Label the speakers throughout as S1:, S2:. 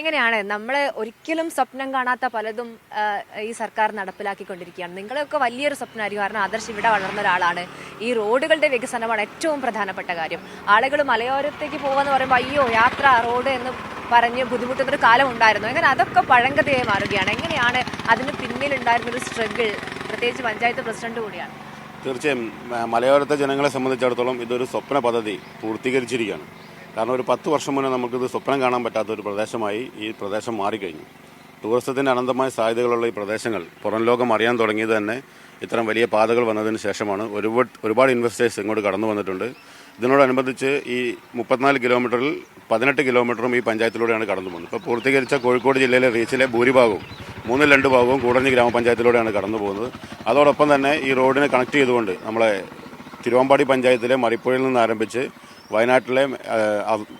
S1: എങ്ങനെയാണ്? നമ്മൾ ഒരിക്കലും സ്വപ്നം കാണാത്ത പലതും ഈ സർക്കാർ നടപ്പിലാക്കിക്കൊണ്ടിരിക്കുകയാണ്. നിങ്ങളൊക്കെ വലിയൊരു സ്വപ്നമായിരിക്കും. കാരണം ആദർശ് ഇവിടെ വളർന്ന ഒരാളാണ്. ഈ റോഡുകളുടെ വികസനമാണ് ഏറ്റവും പ്രധാനപ്പെട്ട കാര്യം. ആളുകൾ മലയോരത്തേക്ക് പോകുമെന്ന് പറയുമ്പോൾ അയ്യോ യാത്ര റോഡ് എന്ന് പറഞ്ഞ് ബുദ്ധിമുട്ടുന്ന ഒരു കാലം ഉണ്ടായിരുന്നു അങ്ങനെ അതൊക്കെ പഴങ്കഥയായി മാറുകയാണ്. എങ്ങനെയാണ് അതിന് പിന്നിലുണ്ടായിരുന്ന ഒരു സ്ട്രഗിൾ പ്രത്യേകിച്ച് പഞ്ചായത്ത് പ്രസിഡന്റ് കൂടിയാണ്.
S2: തീർച്ചയായും മലയോരത്തെ ജനങ്ങളെ സംബന്ധിച്ചിടത്തോളം ഇതൊരു സ്വപ്ന പദ്ധതി പൂർത്തീകരിച്ചിരിക്കുകയാണ്. കാരണം ഒരു പത്ത് വർഷം മുന്നേ നമുക്കിത് സ്വപ്നം കാണാൻ പറ്റാത്ത ഒരു പ്രദേശമായി ഈ പ്രദേശം മാറിക്കഴിഞ്ഞു. ടൂറിസത്തിന്റെ അനന്തമായ സാധ്യതകളുള്ള ഈ പ്രദേശങ്ങൾ പുറം ലോകം അറിയാൻ തുടങ്ങിയത് തന്നെ ഇത്തരം വലിയ പാതകൾ വന്നതിന് ശേഷമാണ് ഒരുപാട് ഒരുപാട് ഇൻവെസ്റ്റേഴ്സ് ഇങ്ങോട്ട് കടന്നു വന്നിട്ടുണ്ട്. ഇതിനോടനുബന്ധിച്ച് ഈ മുപ്പത്തിനാല് കിലോമീറ്ററിൽ പതിനെട്ട് കിലോമീറ്ററും ഈ പഞ്ചായത്തിലൂടെയാണ് കടന്നു പോകുന്നത്. ഇപ്പോൾ പൂർത്തീകരിച്ച കോഴിക്കോട് ജില്ലയിലെ റീച്ചിലെ ഭൂരിഭാഗവും മൂന്നിൽ രണ്ട് ഭാഗവും കൂടഞ്ഞ് ഗ്രാമപഞ്ചായത്തിലൂടെയാണ് കടന്നു പോകുന്നത്. അതോടൊപ്പം തന്നെ ഈ റോഡിനെ കണക്ട് ചെയ്തുകൊണ്ട് നമ്മളെ തിരുവമ്പാടി പഞ്ചായത്തിലെ മറിപ്പുഴയിൽ നിന്ന് ആരംഭിച്ച് വയനാട്ടിലെ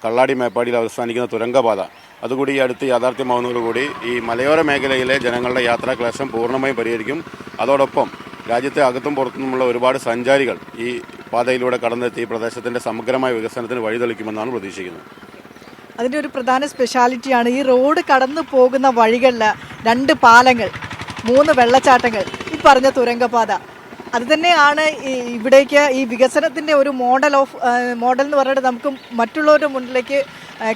S2: കള്ളാടി മേപ്പാടിയിൽ അവസാനിക്കുന്ന തുരങ്കപാത. അതുകൂടി ഈ അടുത്ത് യാഥാർത്ഥ്യമാവുന്നതോടുകൂടി ഈ മലയോര മേഖലയിലെ ജനങ്ങളുടെ യാത്രാ ക്ലേശം പൂർണമായും പരിഹരിക്കും. അതോടൊപ്പം രാജ്യത്തെ അകത്തും പുറത്തുനിന്നുമുള്ള ഒരുപാട് സഞ്ചാരികൾ ഈ പാതയിലൂടെ കടന്നെത്തി പ്രദേശത്തിന്റെ സമഗ്രമായ വികസനത്തിന് വഴിതെളിക്കുമെന്നാണ് പ്രതീക്ഷിക്കുന്നത്.
S3: അതിന്റെ ഒരു പ്രധാന സ്പെഷ്യാലിറ്റിയാണ് ഈ റോഡ് കടന്നു പോകുന്ന വഴികളിൽ രണ്ട് പാലങ്ങൾ മൂന്ന് വെള്ളച്ചാട്ടങ്ങൾ. ഈ പറഞ്ഞ തുരങ്കപാത. അത് തന്നെയാണ് ഇവിടേക്ക് ഈ വികസനത്തിന്റെ ഒരു മോഡൽ ഓഫ് മോഡൽ എന്ന് പറഞ്ഞിട്ട് നമുക്ക് മറ്റുള്ളവരുടെ മുന്നിലേക്ക്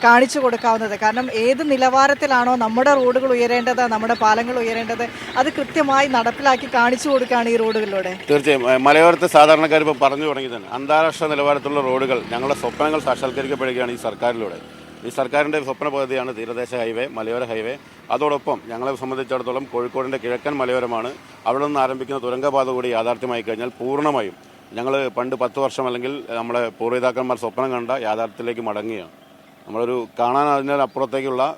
S3: കാണിച്ചു കൊടുക്കാവുന്നത്. കാരണം ഏത് നിലവാരത്തിലാണോ നമ്മുടെ റോഡുകൾ ഉയരേണ്ടത് നമ്മുടെ പാലങ്ങൾ ഉയരേണ്ടത് അത് കൃത്യമായി നടപ്പിലാക്കി കാണിച്ചു കൊടുക്കുകയാണ് ഈ റോഡുകളിലൂടെ.
S2: തീർച്ചയായും. മലയോരത്തെ സാധാരണക്കാർ ഇപ്പോൾ പറഞ്ഞു തുടങ്ങിയതാണ് അന്താരാഷ്ട്ര നിലവാരത്തിലുള്ള റോഡുകൾ ഞങ്ങളുടെ സ്വപ്നങ്ങൾ സാക്ഷാത്കരിക്കപ്പെടുകയാണ് ഈ സർക്കാരിലൂടെ. ഈ സർക്കാരിന്റെ സ്വപ്ന പദ്ധതിയാണ് തീരദേശ ഹൈവേ മലയോര ഹൈവേ. അതോടൊപ്പം ഞങ്ങളെ സംബന്ധിച്ചിടത്തോളം കോഴിക്കോടിന്റെ കിഴക്കൻ മലയോരമാണ്. അവിടെ നിന്ന് ആരംഭിക്കുന്ന തുരങ്കപാത കൂടി യാഥാർത്ഥ്യമായി കഴിഞ്ഞാൽ പൂർണമായും ഞങ്ങൾ പണ്ട് പത്ത് വർഷം അല്ലെങ്കിൽ നമ്മുടെ പൂർവിതാക്കന്മാർ സ്വപ്നം കണ്ട യാഥാർത്ഥ്യത്തിലേക്ക് മടങ്ങുകയാണ്. നമ്മളൊരു കാണാൻ അതിനപ്പുറത്തേക്കുള്ള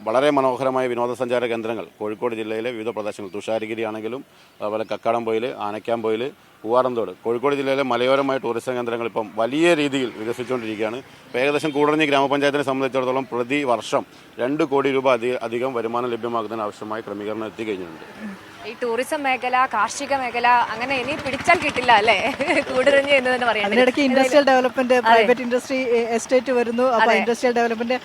S2: വളരെ മനോഹരമായ വിനോദസഞ്ചാര കേന്ദ്രങ്ങൾ. കോഴിക്കോട് ജില്ലയിലെ വിവിധ പ്രദേശങ്ങൾ. തുഷാരഗിരി ആണെങ്കിലും അതുപോലെ കക്കാടംപൊയിൽ ആനക്കാംപൊയിൽ പൂവാറന്തോട്. കോഴിക്കോട് ജില്ലയിലെ മലയോരമായ ടൂറിസം കേന്ദ്രങ്ങൾ ഇപ്പം വലിയ രീതിയിൽ വികസിച്ചുകൊണ്ടിരിക്കുകയാണ്. ഇപ്പോൾ ഏകദേശം കൂടുതൽ ഗ്രാമപഞ്ചായത്തിനെ സംബന്ധിച്ചിടത്തോളം പ്രതി വർഷം രണ്ട് കോടി രൂപ അധി- അധികം വരുമാനം ലഭ്യമാക്കുന്നതിന് ആവശ്യമായ ക്രമീകരണം എത്തിക്കഴിഞ്ഞിട്ടുണ്ട്.
S1: ഈ ടൂറിസം മേഖല കാർഷിക മേഖല അങ്ങനെ ഇനി പിടിച്ചാൽ കിട്ടില്ല അല്ലേ? കൂടിറിഞ്ഞ് എന്ന് തന്നെ പറയാം
S3: അതിനിടയ്ക്ക് industrial development private industry estate വരുന്നു. അപ്പൊ ഇൻഡസ്ട്രിയൽ ഡെവലപ്മെന്റ്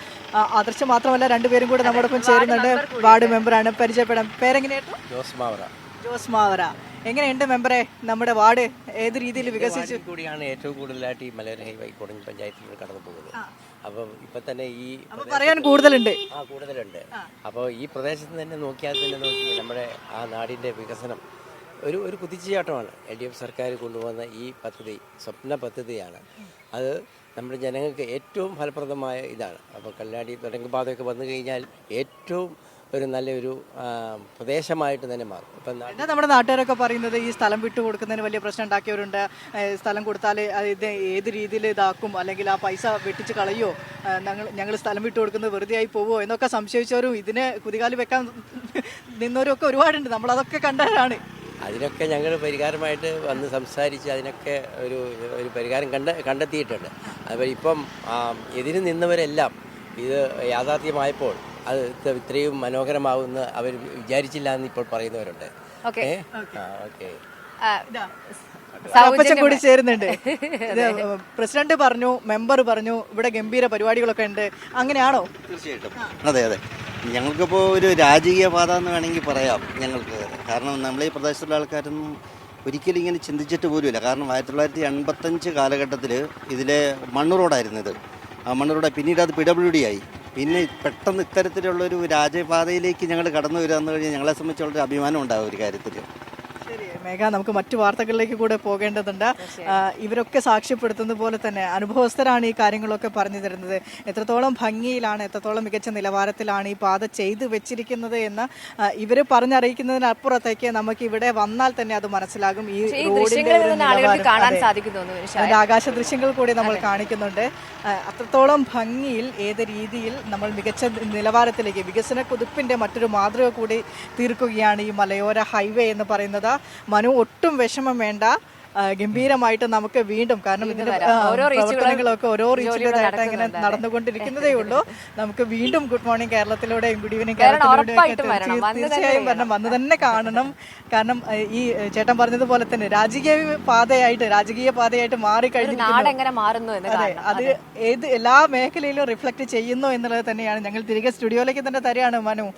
S3: ആദർശം മാത്രമല്ല രണ്ടുപേരും കൂടെ നമ്മുടെ ഒപ്പം ചേരുന്നുണ്ട്. വാർഡ് മെമ്പറാണ്. പരിചയപ്പെടാം. പേരെങ്ങനെയായിരുന്നു?
S4: ജോസ് മാവറ.
S3: ജോസ് മാവറ. എങ്ങനെയുണ്ട് മെമ്പറെ? നമ്മുടെ വാർഡ് ഏത് രീതിയിൽ വികസിച്ചു?
S4: കൂടിയാണ് ഏറ്റവും കൂടുതലായിട്ട് ഈ മലയോര ഹൈവേ കുടഞ്ഞി പഞ്ചായത്തിൽ കടന്നു പോകുന്നത്. അപ്പം ഇപ്പൊ തന്നെ ഈ
S3: പറയാൻ കൂടുതലുണ്ട്.
S4: ആ കൂടുതലുണ്ട്. അപ്പോൾ ഈ പ്രദേശത്ത് തന്നെ നോക്കിയാൽ തന്നെ നോക്കി നമ്മുടെ ആ നാടിന്റെ വികസനം ഒരു ഒരു കുതിച്ചുചാട്ടമാണ്. എൽ ഡി എഫ് സർക്കാർ കൊണ്ടുവന്ന ഈ പദ്ധതി സ്വപ്ന പദ്ധതിയാണ്. അത് നമ്മുടെ ജനങ്ങൾക്ക് ഏറ്റവും ഫലപ്രദമായ ഇതാണ്. അപ്പോൾ കല്ലാടി തുരങ്കപാതയൊക്കെ വന്നു കഴിഞ്ഞാൽ ഏറ്റവും ഒരു നല്ലൊരു പ്രദേശമായിട്ട് തന്നെ മാറും. ഇപ്പം
S3: നമ്മുടെ നാട്ടുകാരൊക്കെ പറയുന്നത് ഈ സ്ഥലം വിട്ടു കൊടുക്കുന്നതിന് വലിയ പ്രശ്നം ഉണ്ടാക്കിയവരുണ്ട്. ഏഹ് സ്ഥലം കൊടുത്താൽ ഇത് ഏത് രീതിയിൽ ഇതാക്കും അല്ലെങ്കിൽ ആ പൈസ വെട്ടിച്ച് കളയോ? ഞങ്ങൾ ഞങ്ങൾ സ്ഥലം വിട്ടു കൊടുക്കുന്നത് വെറുതെ ആയി പോവോ? എന്നൊക്കെ സംശയിച്ചവരും ഇതിന് കുതികാലി വെക്കാൻ നിന്നവരും ഒക്കെ ഒരുപാടുണ്ട് നമ്മളതൊക്കെ കണ്ടവരാണ്.
S4: അതിനൊക്കെ ഞങ്ങൾ പരിഹാരമായിട്ട് വന്ന് സംസാരിച്ച് അതിനൊക്കെ ഒരു ഒരു പരിഹാരം കണ്ട കണ്ടെത്തിയിട്ടുണ്ട്. അതുപോലെ ഇപ്പം ആ, എതിര് നിന്നവരെല്ലാം ഇത് യാഥാർത്ഥ്യമായപ്പോൾ അത് ഇത്ര- ഇത്രയും മനോഹരമാവുമെന്ന് അവർ വിചാരിച്ചില്ല എന്ന് ഇപ്പോൾ പറയുന്നവരുണ്ട്.
S1: ഓക്കെ.
S4: ഏ? ആ ഓക്കെ.
S3: അപ്പച്ചൻ കൂടി ചേരുന്നുണ്ട്. പ്രസിഡന്റ് പറഞ്ഞു മെമ്പർ പറഞ്ഞു ഇവിടെ ഗംഭീര പരിപാടികളൊക്കെ ഉണ്ട്. അങ്ങനെയാണോ?
S5: തീർച്ചയായിട്ടും. അതെ അതെ. ഞങ്ങൾക്കിപ്പോൾ ഒരു രാജകീയ പാത എന്ന് വേണമെങ്കിൽ പറയാം ഞങ്ങൾക്ക്. കാരണം നമ്മളെ ഈ പ്രദേശത്തുള്ള ആൾക്കാരൊന്നും ഒരിക്കലും ഇങ്ങനെ ചിന്തിച്ചിട്ട് പോലുമില്ല. കാരണം ആയിരത്തി തൊള്ളായിരത്തി എൺപത്തഞ്ച് കാലഘട്ടത്തിൽ ഇതിലെ മണ്ണ് റോഡായിരുന്നു ഇത്. ആ മണ്ണ് റോഡ് പിന്നീട് അത് പി ഡബ്ല്യു ഡി ആയി. പിന്നെ പെട്ടെന്ന് ഇത്തരത്തിലുള്ളൊരു രാജപാതയിലേക്ക് ഞങ്ങൾ കടന്നു വരിക എന്ന് കഴിഞ്ഞാൽ ഞങ്ങളെ സംബന്ധിച്ചുള്ളൊരു അഭിമാനം ഉണ്ടാകും ഒരു കാര്യത്തിൽ
S3: മേഘ നമുക്ക് മറ്റു വാർത്തകളിലേക്ക് കൂടെ പോകേണ്ടതുണ്ട്. ഇവരൊക്കെ സാക്ഷ്യപ്പെടുത്തുന്ന പോലെ തന്നെ അനുഭവസ്ഥരാണ് ഈ കാര്യങ്ങളൊക്കെ പറഞ്ഞു തരുന്നത്. എത്രത്തോളം ഭംഗിയിലാണ് എത്രത്തോളം മികച്ച നിലവാരത്തിലാണ് ഈ പാത ചെയ്തു വെച്ചിരിക്കുന്നത് എന്ന് ഇവർ പറഞ്ഞറിയിക്കുന്നതിനപ്പുറത്തേക്ക് നമുക്ക് ഇവിടെ വന്നാൽ തന്നെ അത് മനസ്സിലാകും. ഈ റോഡിന്റെ. അതിന്റെ ആകാശ ദൃശ്യങ്ങൾ കൂടി നമ്മൾ കാണിക്കുന്നുണ്ട്. അത്രത്തോളം ഭംഗിയിൽ ഏത് രീതിയിൽ നമ്മൾ മികച്ച നിലവാരത്തിലേക്ക് വികസന കുതിപ്പിന്റെ മറ്റൊരു മാതൃക കൂടി തീർക്കുകയാണ് ഈ മലയോര ഹൈവേ എന്ന് പറയുന്നത്. മനു ഒട്ടും വിഷമം വേണ്ട. ഗംഭീരമായിട്ട് നമുക്ക് വീണ്ടും കാരണം ഇതിന്റെ പ്രവർത്തനങ്ങളൊക്കെ ഓരോ റീച്ചുകളായിട്ട് ഇങ്ങനെ. നടന്നുകൊണ്ടിരിക്കുന്നതേ ഉള്ളൂ. നമുക്ക് വീണ്ടും ഗുഡ് മോർണിംഗ് കേരളത്തിലൂടെയും ഗുഡ് ഈവനിങ് കേരളത്തിലൂടെയും. തീർച്ചയായും വരണം. വന്ന് തന്നെ കാണണം. കാരണം ഈ ചേട്ടൻ പറഞ്ഞതുപോലെ തന്നെ രാജകീയ പാതയായിട്ട് രാജകീയ പാതയായിട്ട്
S1: മാറി
S3: മാറിക്കഴിഞ്ഞിരിക്കുന്നു. അതെ അത് ഏത് എല്ലാ മേഖലയിലും റിഫ്ലക്ട് ചെയ്യുന്നു എന്നുള്ളത് തന്നെയാണ്. ഞങ്ങൾ തിരികെ സ്റ്റുഡിയോയിലേക്ക് തന്നെ തരികയാണ് മനു.